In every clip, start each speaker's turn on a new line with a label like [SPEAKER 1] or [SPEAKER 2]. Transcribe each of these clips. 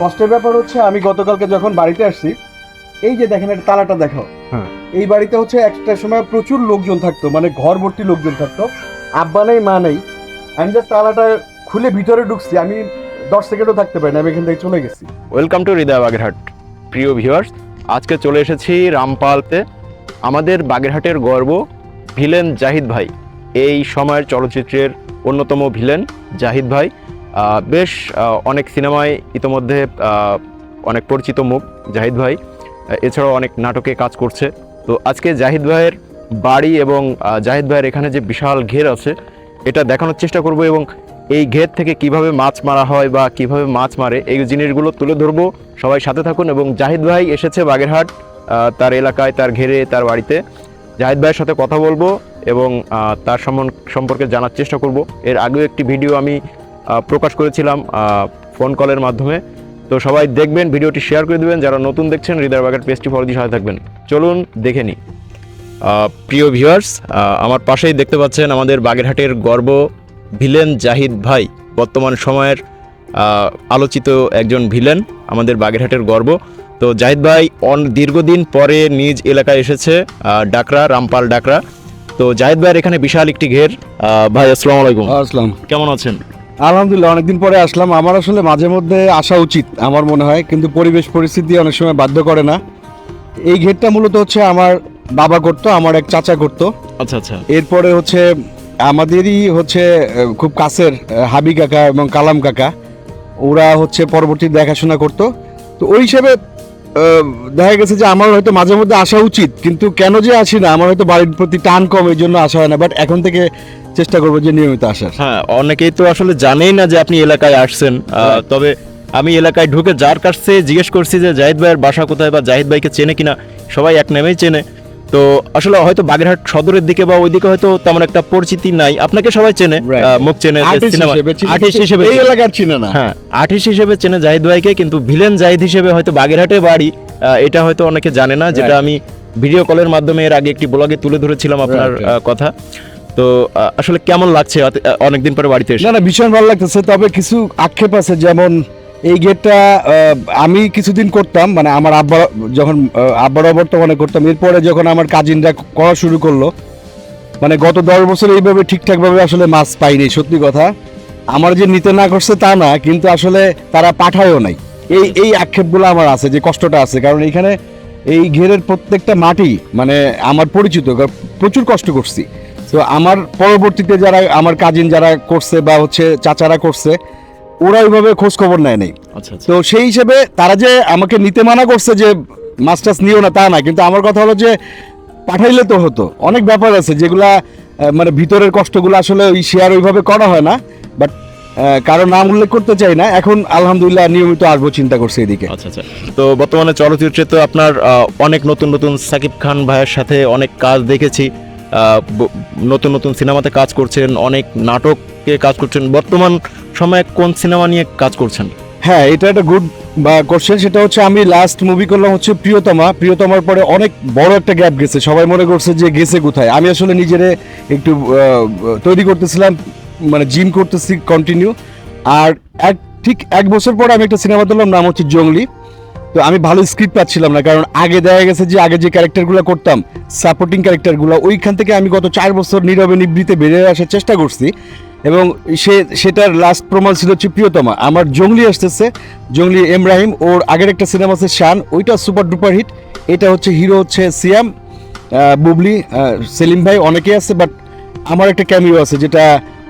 [SPEAKER 1] কষ্টের ব্যাপার হচ্ছে আমি গতকালকে যখন বাড়িতে আসছি এই যে দেখেন এটা তালাটা দেখো।
[SPEAKER 2] হ্যাঁ।
[SPEAKER 1] এই বাড়িতে হচ্ছে একটা সময় প্রচুর লোকজন থাকতো মানে ঘর ভর্তি লোকজন থাকতো। আব্বা নেই মা নেই। আমি জাস্ট তালাটা খুলে ভিতরে ঢুকছি আমি দশ সেকেন্ডও থাকতে পারি না আমি এখান থেকে চলে গেছি।
[SPEAKER 2] ওয়েলকাম টু হৃদয় বাগেরহাট প্রিয় ভিউয়ার্স আজকে চলে এসেছি রামপালতে। আমাদের বাগেরহাটের গর্ব ভিলেন জাহিদ ভাই। এই সময়ের চলচ্চিত্রের অন্যতম ভিলেন জাহিদ ভাই। বেশ অনেক সিনেমায় ইতোমধ্যে অনেক পরিচিত মুখ, জাহিদ ভাই। এছাড়াও অনেক নাটকে কাজ করছে। তো আজকে জাহিদ ভাইয়ের বাড়ি এবং জাহিদ ভাইয়ের এখানে যে বিশাল ঘের আছে, এটা দেখানোর চেষ্টা করব এবং এই ঘের থেকে কীভাবে মাছ মারা হয় বা কীভাবে মাছ মারে, এই জিনিসগুলো তুলে ধরবো। সবাই সাথে থাকুন এবং জাহিদ ভাই এসেছে বাগেরহাট তার এলাকায়, তার ঘেরে, তার বাড়িতে। জাহিদ ভাইয়ের সাথে কথা বলব এবং তার সম্পর্কে জানার চেষ্টা করব। এর আগেও একটি ভিডিও আমি প্রকাশ করেছিলাম ফোন কলের মাধ্যমে। তো সবাই দেখবেন ভিডিওটি শেয়ার করে দেবেন। যারা নতুন দেখছেন হৃদয় বাগের পেজটি ফলো দিয়ে সাথে থাকবেন। চলুন দেখে নিই। প্রিয় ভিউয়ার্স আমার পাশেই দেখতে পাচ্ছেন আমাদের বাগেরহাটের গর্ব ভিলেন জাহিদ ভাই। বর্তমান সময়ের আলোচিত একজন ভিলেন আমাদের বাগেরহাটের গর্ব। তো জাহিদ ভাই অন দীর্ঘদিন পরে নিজ এলাকায় এসেছে ডাকরা রামপাল ডাকরা। তো জাহিদ ভাইয়ের এখানে বিশাল একটি ঘের। ভাই আসসালামু আলাইকুম।
[SPEAKER 1] আসসালাম।
[SPEAKER 2] কেমন আছেন?
[SPEAKER 1] আলহামদুলিল্লাহ অনেকদিন পরে আসলাম। আমার আসলে মাঝে মধ্যে আসা উচিত আমার মনে হয় কিন্তু পরিবেশ পরিস্থিতি অনেক সময় বাধ্য করে না। এই ঘেরটা মূলত হচ্ছে আমার বাবা করতো আমার এক চাচা করতো।
[SPEAKER 2] আচ্ছা আচ্ছা।
[SPEAKER 1] এরপরে হচ্ছে আমাদেরই হচ্ছে খুব কাছের হাবি কাকা এবং কালাম কাকা ওরা হচ্ছে পরবর্তী দেখাশোনা করতো। তো ওই হিসেবে দেখা গেছে যে আমার হয়তো মাঝে মধ্যে আসা উচিত কিন্তু কেন যে আসি না আমার হয়তো বাড়ির প্রতি টান কম এই জন্য আসা হয় না বাট এখন থেকে চেষ্টা করব যে নিয়মিত আসার।
[SPEAKER 2] হ্যাঁ অনেকেই তো আসলে জানেই না যে আপনি এলাকায় আসছেন তবে আমি এলাকায় ঢুকে যার কাছে জিজ্ঞেস করছি যে জাহিদ ভাইয়ের বাসা কোথায় বা জাহিদ ভাইকে চেনে কিনা সবাই এক নামেই চেনে। তো আসলে হয়তো বাগেরহাট সদরের দিকে বা ওইদিকে হয়তো তেমন একটা পরিচিতি নাই। আপনাকে সবাই চেনে মুখ চেনে
[SPEAKER 1] Artist হিসেবে এই। এলাকার চিনে না।
[SPEAKER 2] হ্যাঁ আর্টিস্ট হিসেবে চেনে জাহিদ ভাইকে কিন্তু ভিলেন জাহিদ হিসেবে হয়তো বাগেরহাটে বাড়ি। এটা হয়তো অনেকে জানে না যেটা আমি ভিডিও কলের মাধ্যমে এর আগে একটি ব্লগে তুলে ধরেছিলাম আপনার কথা। তো আসলে কেমন লাগছে অনেকদিন পরে বাড়িতে এসে?
[SPEAKER 1] না না ভীষণ ভালো লাগতেছে। তবে কিছু আক্ষেপ আছে যেমন এই গেটটা আমি কিছুদিন করতাম মানে আমার আব্বা, যখন আব্বার অবর্তমানে করতাম, এরপরে যখন আমার কাজিনরা করা শুরু করল মানে গত দশ বছর এইভাবে ঠিকঠাকভাবে আসলে মাছ পাইনি, সত্যি কথা। আমার যে নিতে না করছে তা না, কিন্তু আসলে তারা পাঠায়ও নাই। এই এই আক্ষেপগুলো আমার আছে, যে কষ্টটা আছে, কারণ এইখানে এই ঘেরের প্রত্যেকটা মাটি মানে আমার পরিচিত প্রচুর কষ্ট করছি। তো আমার পরবর্তীতে যারা, আমার কাজিন যারা করছে বা হচ্ছে চাচারা করছে ওরা ওইভাবে খোঁজ খবর নেয় নাই।
[SPEAKER 2] আচ্ছা আচ্ছা।
[SPEAKER 1] তো সেই হিসেবে তারা যে আমাকে নিতে মানা করছে যে মাস্টার্স নিও না তা না কিন্তু আমার কথা হলো যে পাঠাইলে তো হতো। অনেক ব্যাপার আছে যেগুলা মানে ভিতরের কষ্টগুলো আসলে ওই শেয়ার ওইভাবে করা হয় না বাট কারও নাম উল্লেখ করতে চাই না। এখন আলহামদুলিল্লাহ নিয়মিত আসব চিন্তা করছে এদিকে।
[SPEAKER 2] আচ্ছা আচ্ছা। তো বর্তমানে চলচ্চিত্রে তো আপনার অনেক নতুন নতুন সাকিব খান ভাইয়ের সাথে অনেক কাজ দেখেছি। নতুন নতুন সিনেমাতে কাজ করছেন অনেক নাটকে কাজ করছেন। বর্তমান সময়ে কোন সিনেমা নিয়ে কাজ করছেন?
[SPEAKER 1] হ্যাঁ এটা একটা গুড বা কোশ্চেন সেটা হচ্ছে আমি লাস্ট মুভি করলাম হচ্ছে প্রিয়তমা। প্রিয়তমার পরে অনেক বড় একটা গ্যাপ গেছে। সবাই মনে করছে যে গেছে কোথায়? আমি আসলে নিজেরে একটু তৈরি করতেছিলাম মানে জিম করতেছি কন্টিনিউ আর এক, ঠিক এক বছর পরে আমি একটা সিনেমা তুললাম নাম হচ্ছে জঙ্গলি। তো আমি ভালো স্ক্রিপ্ট পাচ্ছিলাম না, কারণ আগে দেখা গেছে যে আগে যে ক্যারেক্টারগুলো করতাম সাপোর্টিং ক্যারেক্টারগুলো ওইখান থেকে আমি গত চার বছর নীরবে নিবৃতে বেরিয়ে আসার চেষ্টা করছি। এবং সে, সেটার লাস্ট প্রমাণ ছিল হচ্ছে প্রিয়তমা। আমার জঙ্গলি আসতেছে, জঙ্গলি এমরাহিম, ওর আগের একটা সিনেমা আছে শান, ওইটা সুপার ডুপার হিট এটা হচ্ছে হিরো হচ্ছে সিয়াম বুবলি সেলিম ভাই, অনেকেই আছে বাট আমার একটা ক্যামিও আছে যেটা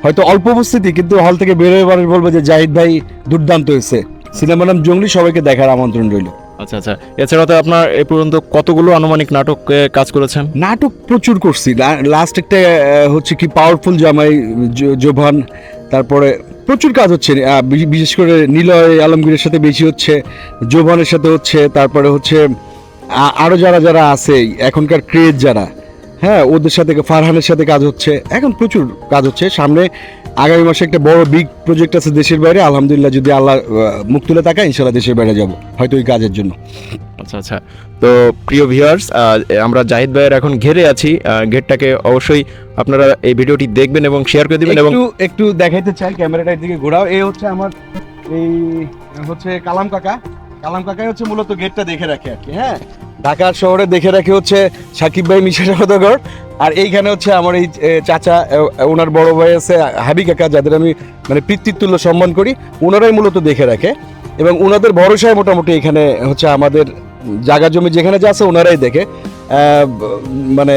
[SPEAKER 1] হয়তো অল্প উপস্থিতি, কিন্তু হল থেকে বেরোয় এবার বলব যে জাহিদ ভাই দুর্দান্ত হয়েছে। সিনেমার নাম জঙ্গলি, সবাইকে দেখার আমন্ত্রণ রইল।
[SPEAKER 2] আচ্ছা আচ্ছা। এছাড়া তো আপনার এ পর্যন্ত কতগুলো আনুমানিক নাটকে কাজ করেছেন?
[SPEAKER 1] নাটক প্রচুর করছি। লাস্ট একটা হচ্ছে কি পাওয়ারফুল জামাই জোভান, তারপরে প্রচুর কাজ হচ্ছে। বিশেষ করে নিলয় আলমগীরের সাথে বেশি হচ্ছে, জোভানের সাথে হচ্ছে, তারপরে হচ্ছে আরও আরও যারা যারা আছে, এখনকার ক্রেজ যারা হ্যাঁ ওদের সাথে ফারহানের সাথে কাজ হচ্ছে। এখন প্রচুর কাজ হচ্ছে। সামনে আগামী মাসে একটা বড় বিগ প্রজেক্ট আছে দেশের বাইরে। আলহামদুলিল্লাহ যদি আল্লাহ মুখ তুলে তাকায় ইনশাল্লাহ দেশের বাইরে যাব হয়তো ওই কাজের জন্য।
[SPEAKER 2] আচ্ছা আচ্ছা। তো প্রিয় ভিউয়ার্স আমরা জাহিদ ভাইয়ের এখন ঘেরে আছি। গেটটাকে অবশ্যই আপনারা এই ভিডিওটি দেখবেন এবং শেয়ার করে দিবেন এবং
[SPEAKER 1] একটু একটু দেখাইতে চাই ক্যামেরাটার দিকে ঘোরাও। এই হচ্ছে আমার এই হচ্ছে কালাম কাকা। কালাম কাকাই হচ্ছে মূলত গেটটা দেখে রাখে আর কি হ্যাঁ? ঢাকার শহরে দেখে রাখি হচ্ছে সাকিব ভাই, মিশা সদাগর আর এইখানে হচ্ছে আমার এই চাচা ওনার বড় ভাই আছে, হাবি কাকা, যাদের আমি মানে পিতৃতুল্য সম্মান করি ওনারাই মূলত দেখে রাখে। এবং ওনাদের ভরসায় মোটামুটি এখানে হচ্ছে আমাদের জায়গা জমি যেখানে যা আছে ওনারাই দেখে। মানে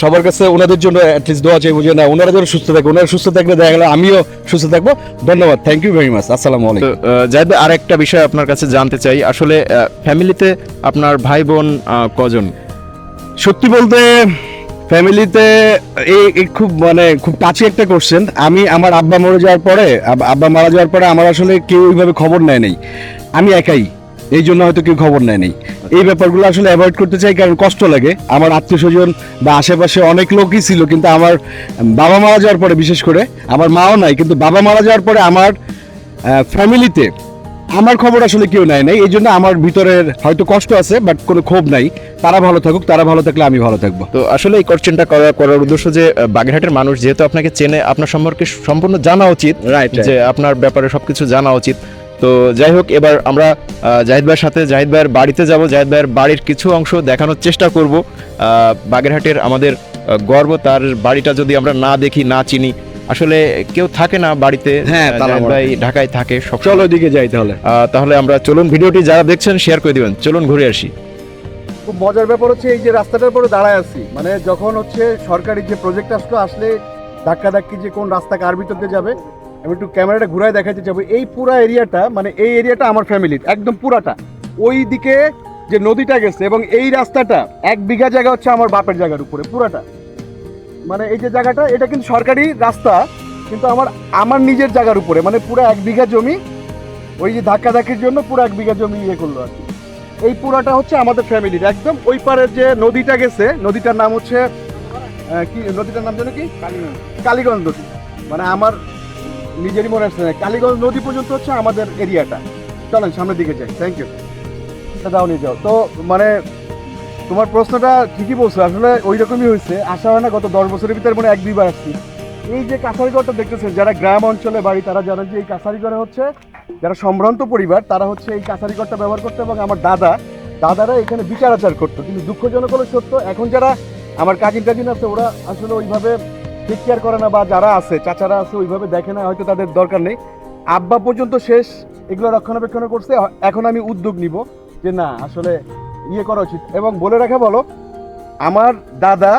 [SPEAKER 1] সবার কাছে ওনাদের জন্য অ্যাটলিস্ট দোয়া চাইব যে না ওনারা যেন সুস্থ থাকে ওনারা সুস্থ থাকলে দেখা গেল আমিও সুস্থ থাকব। ধন্যবাদ থ্যাংক ইউ ভেরি মাচ আসসালামু আলাইকুম।
[SPEAKER 2] জাহিদ ভাই আরেকটা বিষয় আপনার কাছে জানতে চাই। আসলে ফ্যামিলিতে আপনার ভাই বোন কজন?
[SPEAKER 1] সত্যি বলতে ফ্যামিলিতে এই খুব মানে খুব টাচি একটা কোশ্চেন আমি আমার আব্বা মরে যাওয়ার পরে আব্বা মারা যাওয়ার পরে আমার আসলে কেউ ওইভাবে খবর নেয় নাই। আমি একাই। এই জন্য হয়তো কেউ খবর নেয় নাই এই ব্যাপারগুলো আসলে অ্যাভয়েড করতে চাই কারণ কষ্ট লাগে। আমার আত্মীয় স্বজন বা আশেপাশে অনেক লোকই ছিল কিন্তু আমার বাবা মারা যাওয়ার পরে বিশেষ করে আমার মাও নাই কিন্তু বাবা মারা যাওয়ার পরে আমার ফ্যামিলিতে আমার খবর আসলে কেউ নেয় নাই। এই জন্য আমার ভিতরের হয়তো কষ্ট আছে বাট কোনো ক্ষোভ নাই। তারা ভালো থাকুক তারা ভালো থাকলে আমি ভালো থাকব।
[SPEAKER 2] তো আসলে এই কোশ্চেনটা করা- করার উদ্দেশ্য যে বাগেরহাটের মানুষ যেহেতু আপনাকে চেনে আপনার সম্পর্কে সম্পূর্ণ জানা উচিত
[SPEAKER 1] রাইট
[SPEAKER 2] যে আপনার ব্যাপারে সবকিছু জানা উচিত। তো যাই হোক এবার আমরা জাহিদ ভাইয়ের সাথে জাহিদ ভাইয়ের বাড়িতে যাব। জাহিদ ভাইয়ের বাড়ির কিছু অংশ দেখানোর চেষ্টা করব। বাগেরহাটের আমাদের গর্ব তার বাড়িটা যদি আমরা না দেখি না চিনি আসলে কেউ থাকে না বাড়িতে।
[SPEAKER 1] হ্যাঁ,
[SPEAKER 2] ভাই ঢাকায় থাকে সব
[SPEAKER 1] চলো ওইদিকে যাই তাহলে।
[SPEAKER 2] তাহলে আমরা চলুন ভিডিওটি যারা দেখছেন শেয়ার করে দিবেন। চলুন ঘুরে আসি।
[SPEAKER 1] খুব মজার ব্যাপার হচ্ছে এই যে রাস্তাটার পরে দাঁড়ায় আছি মানে যখন হচ্ছে সরকারি যে প্রজেক্ট আসলো আসলে ধাক্কা ধাক্কি যে কোন রাস্তা কার ভিতর দিয়ে যাবে আমি একটু ক্যামেরাটা ঘুরায় দেখাতে যাব এই পুরা এরিয়াটা মানে এই এরিয়াটা আমার ফ্যামিলির একদম পুরাটা। ওই দিকে যে নদীটা গেছে এবং এই রাস্তাটা এক বিঘা জায়গা হচ্ছে আমার বাপের জায়গার উপরে পুরাটা। মানে এই যে জায়গাটা এটা কিন্তু সরকারি রাস্তা কিন্তু আমার আমার নিজের জায়গার উপরে মানে পুরো এক বিঘা জমি ওই যে ধাক্কা ধাক্কির জন্য পুরো এক বিঘা জমি ইয়ে করল আর কি। এই পুরাটা হচ্ছে আমাদের ফ্যামিলির একদম ওই পারের যে নদীটা গেছে নদীটার নাম হচ্ছে কি নদীটার নাম জানো কি? কালীগঞ্জ। কালীগঞ্জ নদী। মানে আমার নিজেরই মনে আসছে না। কালীগঞ্জ নদী পর্যন্ত হচ্ছে আমাদের এরিয়াটা। চলেন, সামনের দিকে যাই। থ্যাংক ইউ দাও নিয়ে যাও। তো মানে তোমার প্রশ্নটা ঠিকই বলছো। আসলে ওই রকমই হয়েছে। আসা হয় না গত দশ বছরের ভিতরে মানে এক, দুইবার আসছি। এই যে কাছারিগড়টা দেখতেছেন, যারা গ্রাম অঞ্চলে বাড়ি, তারা জানেন যে এই কাছারিগড়ে হচ্ছে, যারা সম্ভ্রান্ত পরিবার, তারা হচ্ছে এই কাছারিগড়টা ব্যবহার করতো এবং আমার দাদা, দাদারা এখানে বিচার আচার করতো। কিন্তু দুঃখজনক হলো সত্য, এখন যারা আমার কাজিন টাজিন আছে, ওরা আসলে ওইভাবে টেক কেয়ার করে না বা যারা আছে, চাচারা আছে, ওইভাবে দেখে না, হয়তো তাদের দরকার নেই। আব্বা পর্যন্ত শেষ, এগুলো রক্ষণাবেক্ষণ করছে। এখন আমি উদ্যোগ নিব যে না, আসলে ইয়ে করা উচিত। এবং বলে রাখা বলো, আমার দাদা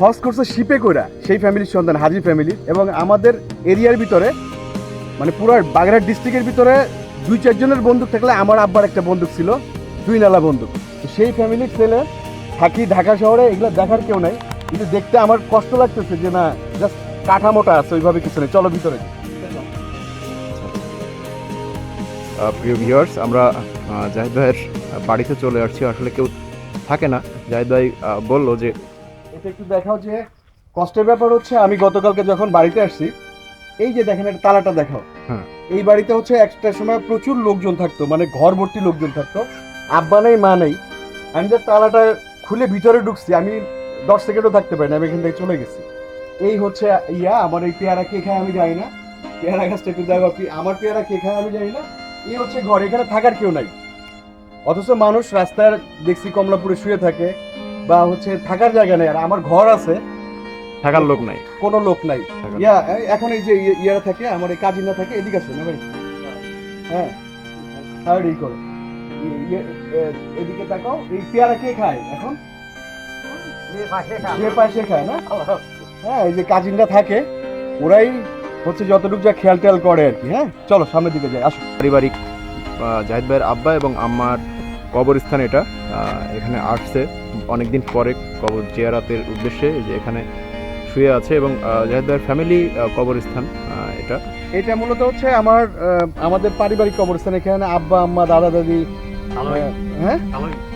[SPEAKER 1] হজ করছে শিপে কইরা, সেই ফ্যামিলির সন্তান হাজি ফ্যামিলির এবং আমাদের এরিয়ার ভিতরে মানে পুরো বাগেরহাট ডিস্ট্রিক্টের ভিতরে দুই চারজনের বন্দুক থাকলে আমার আব্বার একটা বন্দুক ছিল, দুই নালা বন্দুক। সেই ফ্যামিলির ছেলে থাকি ঢাকা শহরে, এগুলো দেখার কেউ নাই। কিন্তু দেখতে আমার কষ্ট লাগতেছে যে না জাস্ট কাঠামোটা আছে ওইভাবে কিছু নেই। চলো ভিতরে
[SPEAKER 2] প্রিয় ভিউয়ার্স আমরা জাহিদ ভাইয়ের বাড়িতে চলে আসছি। আসলে কেউ থাকে না। জাহিদ ভাই বলল যে
[SPEAKER 1] এটা একটু দেখাও যে কষ্টের ব্যাপার হচ্ছে আমি গতকালকে যখন বাড়িতে আসছি এই যে দেখেন এটা তালাটা দেখাও।
[SPEAKER 2] হ্যাঁ।
[SPEAKER 1] এই বাড়িতে হচ্ছে একটা সময় প্রচুর লোকজন থাকতো মানে ঘর ভর্তি লোকজন থাকতো। আব্বা নেই মা নেই। আমি যে তালাটা খুলে ভিতরে ঢুকছি। আমি দশ সেকেন্ডও থাকতে পারি না আমি এখান থেকে চলে গেছি। এই হচ্ছে ইয়া আমার এই পেয়ারা কে খায় আমি জানি না? পেয়ারা গাছটা একটু দেখো আমার পেয়ারা কে খায় আমি জানি না? এই হচ্ছে ঘর এখানে থাকার কেউ নাই। অথচ মানুষ রাস্তার দেখছি কমলাপুরে শুয়ে থাকে বা হচ্ছে থাকার জায়গা নেই আর আমার ঘর আছে।
[SPEAKER 2] থাকার লোক নাই।
[SPEAKER 1] কোনো লোক নাই। ইয়া এখন এই যে ইয়ে- ইয়ারা থাকে আমার এই কাজিনা থাকে এদিকে আসবে না ভাই। হ্যাঁ। আর এই করো। ইয়ে- এদিকে তাকাও এই পেয়ারা কে খায় এখন? যে পাশে খায় না? হ্যাঁ এই যে কাজিনরা থাকে ওরাই হচ্ছে যতটুকু যা খেয়াল টেয়াল করে আর কি হ্যাঁ? চলো সামনের দিকে যাই আসো।
[SPEAKER 2] পারিবারিক জাহিদ ভাইয়ের আব্বা এবং আম্মার কবরস্থান এটা। এখানে আসছে। অনেকদিন পরে কবর জিয়ারাতের উদ্দেশ্যে যে এখানে শুয়ে আছে এবং জাহিদ ভাইয়ের ফ্যামিলি কবরস্থান এটা।
[SPEAKER 1] এটা মূলত হচ্ছে আমার আমাদের পারিবারিক কবরস্থান। এখানে আব্বা আম্মা দাদা দাদি হ্যাঁ?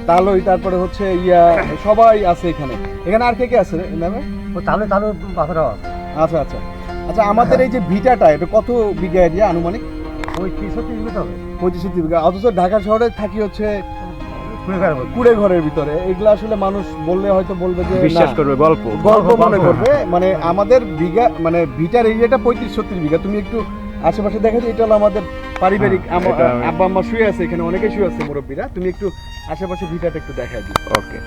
[SPEAKER 1] তালই। তারপরে হচ্ছে ইয়া সবাই আছে এখানে। এখানে আর কে কে আছে নামে?
[SPEAKER 3] তাহলে তাহলে বাসাটা
[SPEAKER 1] আচ্ছা আচ্ছা। আচ্ছা আমাদের এই যে ভিটাটা এটা কত বিঘা এরিয়া আনুমানিক?
[SPEAKER 3] ওই তিরিশ মিটার হবে।
[SPEAKER 1] পঁচিশ বিঘা। অথচ ঢাকা শহরে থাকি হচ্ছে
[SPEAKER 3] কুড়ি
[SPEAKER 1] ঘরের ভিতরে। এগুলো আসলে মানুষ বললে হয়তো বলবে যে
[SPEAKER 2] বিশ্বাস করবে গল্প।
[SPEAKER 1] গল্প মনে করবে। মানে আমাদের বিঘা মানে ভিটার এরিয়াটা পঁয়ত্রিশ ছত্রিশ বিঘা। তুমি একটু আশেপাশে দেখা এটা হলো আমাদের পারিবারিক
[SPEAKER 2] হ্যাঁ,
[SPEAKER 1] আমার- আব্বা আম্মা শুয়ে আছে এখানে অনেকে শুয়ে আছে মুরব্বীরা। তুমি একটু আশেপাশে ভিটাটা একটু দেখাই দিও।
[SPEAKER 2] ওকে।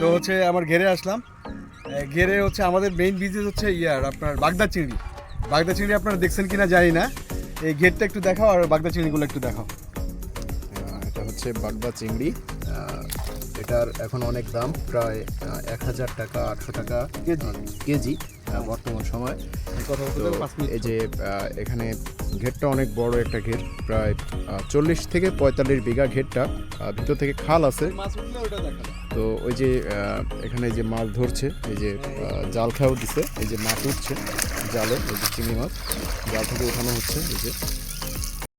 [SPEAKER 1] তো হচ্ছে আমার ঘেরে আসলাম। ঘেরে হচ্ছে আমাদের মেইন বিজনেস হচ্ছে ইয়ার আপনার বাগদা চিংড়ি। বাগদা চিংড়ি আপনারা দেখছেন কিনা জানি না। এই ঘেরটা একটু দেখাও আর বাগদা চিংড়িগুলো একটু দেখাও।
[SPEAKER 2] এটা হচ্ছে বাগদা চিংড়ি। এটার এখন অনেক দাম প্রায় এক হাজার টাকা আটশো টাকা
[SPEAKER 1] কেজি
[SPEAKER 2] কেজি বর্তমান সময়। এই যে এখানে ঘেরটা অনেক বড় একটা ঘের প্রায় চল্লিশ থেকে পঁয়তাল্লিশ বিঘা ঘেরটা ভিতর থেকে খাল আছে। তো ওই যে এখানে যে মাছ ধরছে এই যে জাল খাও দিছে এই যে মাছ উঠছে জালে এই যে চিংড়ি মাছ জাল থেকে উঠানো হচ্ছে এই যে।